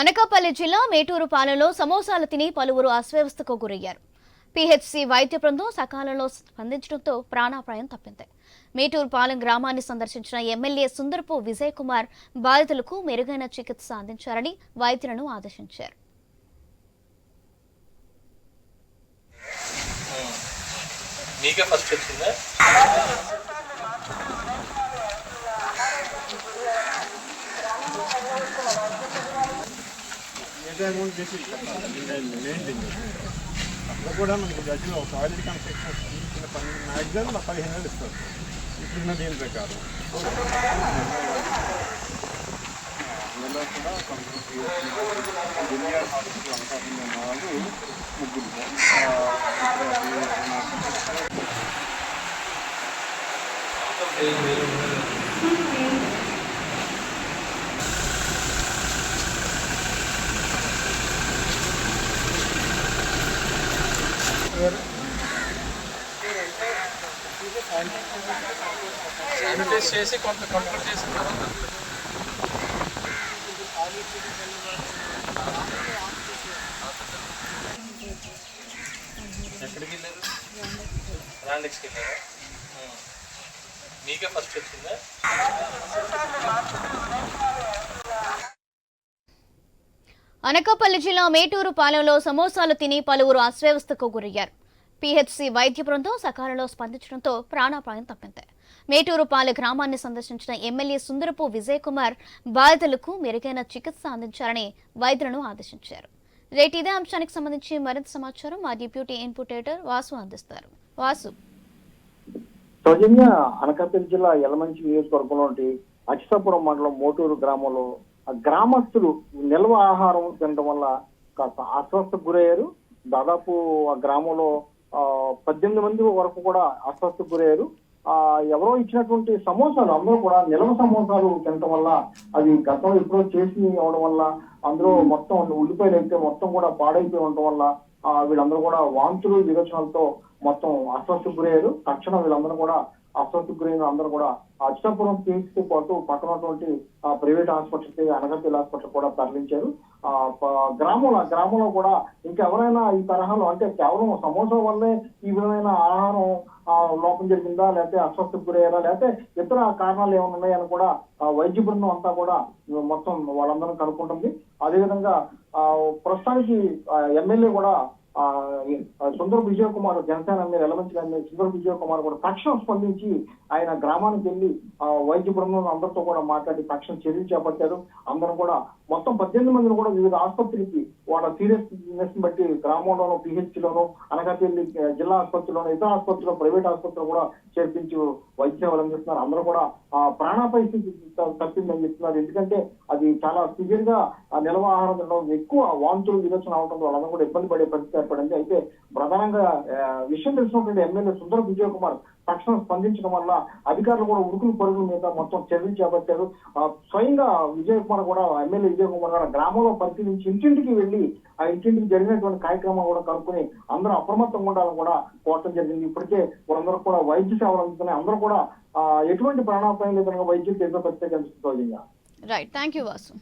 అనకాపల్లి జిల్లా మేటూరు పాలెంలో సమోసాలు తిని పలువురు అస్వస్థకు గురయ్యారు. పిహెచ్సి వైద్య బృందం సకాలంలో స్పందించడంతో ప్రాణాపాయం తప్పింది. మేటూరు పాలెం గ్రామాన్ని సందర్శించిన ఎమ్మెల్యే సుందరపు విజయ్ కుమార్ బాధితులకు మెరుగైన చికిత్స అందించారని వైద్యులను ఆదేశించారు. మీకే ఫస్ట్ వచ్చిందా? మిగతా అమౌంట్ చేసి మెయింటైన్ అక్కడ కూడా మనకి జడ్జిలో ఒక ఆయిల్ కన్స్ట్రక్షన్ ఇచ్చిన పన్నెండు మ్యాక్సిమం నా పదిహేను వేలు ఇస్తారు ఇప్పుడున్న దీని ప్రకారం అందులో కూడా కొంచెం జిల్లా హాస్పిటల్ అనుకోకుండా ఉన్న వాళ్ళు ముగ్గురు శానిటైజ్ చేసి కొంత కంట్రోల్ తర్వాత ఎక్కడికి వెళ్ళారు? రాండిక్స్కి వెళ్ళారా. మీకే ఫస్ట్ వచ్చిందా? అనకాపల్లి జిల్లా మేటూరు పాలెంలో సమోసాలు తిని పలువురు అస్వ్యవస్థకు గురయ్యారు. పీహెచ్సీ వైద్య బృందం సకాలంలో స్పందించడంతో ప్రాణాపాయం తప్పింది. మేటూరుపాలె గ్రామాన్ని సందర్శించిన ఎమ్మెల్యే సుందరపు విజయ్ కుమార్ బాధితులకు మెరుగైన చికిత్స అందించాలని వైద్యులను ఆదేశించారు. రేటు ఇదే అంశానికి సంబంధించి మరింత సమాచారం మా డిప్యూటీ ఇన్పుటేటర్ వాసు అందిస్తారు. వాసు. సౌజన్య అనకాపల్లి జిల్లా యలమంచి నియోజకవర్గంలోని అచితాపురం మండలం మోటూరు గ్రామంలో గ్రామస్తులు నిల్వ ఆహారం తినడం వల్ల కాస్త అస్వస్థకు గురయ్యారు. దాదాపు ఆ గ్రామంలో ఆ, పద్దెనిమిది మంది వరకు కూడా అస్వస్థకు గురయ్యారు. ఆ ఎవరో ఇచ్చినటువంటి సమోసాలు అందరూ కూడా నిల్వ సమోసాలు తినడం వల్ల అది గతంలో ఎప్పుడో చేసి అవడం వల్ల అందులో మొత్తం ఉల్లిపాయలు అయితే మొత్తం కూడా పాడైపోయి ఉండటం వల్ల ఆ వీళ్ళందరూ కూడా వాంతులు విరోచనాలతో మొత్తం అస్వస్థకు గురయ్యారు. తక్షణం వీళ్ళందరూ కూడా అస్వస్థకు గురైన అందరూ కూడా అచ్చాపురం పిహెచ్తో పాటు పక్కనటువంటి ప్రైవేట్ హాస్పిటల్కి అనగపల్లి హాస్పిటల్ కూడా తరలించారు. ఆ గ్రామంలో గ్రామంలో కూడా ఇంకెవరైనా ఈ తరహాలో అంటే కేవలం సమోసా వల్లే ఈ విధమైన ఆహారం లోపం జరిగిందా లేకపోతే అస్వస్థకు గురయ్యారా లేకపోతే ఇతర కారణాలు ఏమైనా ఉన్నాయని కూడా వైద్య బృందం అంతా కూడా మొత్తం వాళ్ళందరం కనుక్కుంటుంది. అదేవిధంగా ఆ, ప్రస్తుతానికి ఎమ్మెల్యే కూడా సుందర విజయకుమార్ జనసేన మీద ఎలమంచి ఎమ్మెల్యే సుందర విజయ్ కుమార్ కూడా తక్షణం స్పందించి ఆయన గ్రామానికి వెళ్ళి ఆ, వైద్య బృందం అందరితో కూడా మాట్లాడి తక్షణం చర్యలు చేపట్టారు. అందరం కూడా మొత్తం పద్దెనిమిది మందిని కూడా వివిధ ఆసుపత్రికి వాళ్ళ సీరియస్నెస్ బట్టి గ్రామంలోనూ పిహెచ్ లోను అనకాపల్లి జిల్లా ఆసుపత్రిలోను ఇతర ఆసుపత్రిలో ప్రైవేట్ ఆసుపత్రిలో కూడా చేర్పించి వైద్య సేవలు అందిస్తున్నారు. అందరూ కూడా ఆ, ప్రాణాపై స్థితి తప్పిందని చెప్తున్నారు. ఎందుకంటే అది చాలా సివియర్గా నిల్వ ఆహారం తినడం ఎక్కువ వాంతులు విరోచన అవడం వాళ్ళందరూ కూడా ఇబ్బంది పడే పరిస్థితి ఏర్పడింది. అయితే ప్రధానంగా విషయం తెలిసినటువంటి ఎమ్మెల్యే సుందర విజయ్ కుమార్ తక్షణం స్పందించడం వల్ల అధికారులు కూడా ఉరుకులు పరుగుల మీద మొత్తం చర్యలు చేపట్టారు. స్వయంగా విజయ్ కుమార్ కూడా ఎమ్మెల్యే విజయ్ కుమార్ కూడా గ్రామంలో పరిశీలించి ఇంటింటికి వెళ్ళి ఆ ఇంటింటికి జరిగినటువంటి కార్యక్రమం కూడా కనుక్కొని అందరూ అప్రమత్తంగా ఉండాలని కూడా కోరటం జరిగింది. ఇప్పటికే వాళ్ళందరూ కూడా వైద్య సేవలు అందుతున్నాయి. అందరూ కూడా ఎటువంటి ప్రాణాపాయం లేదని వైద్యులు చేసే పరిస్థితి కనిపిస్తుంది రైట్ థ్యాంక్ యూ వాసు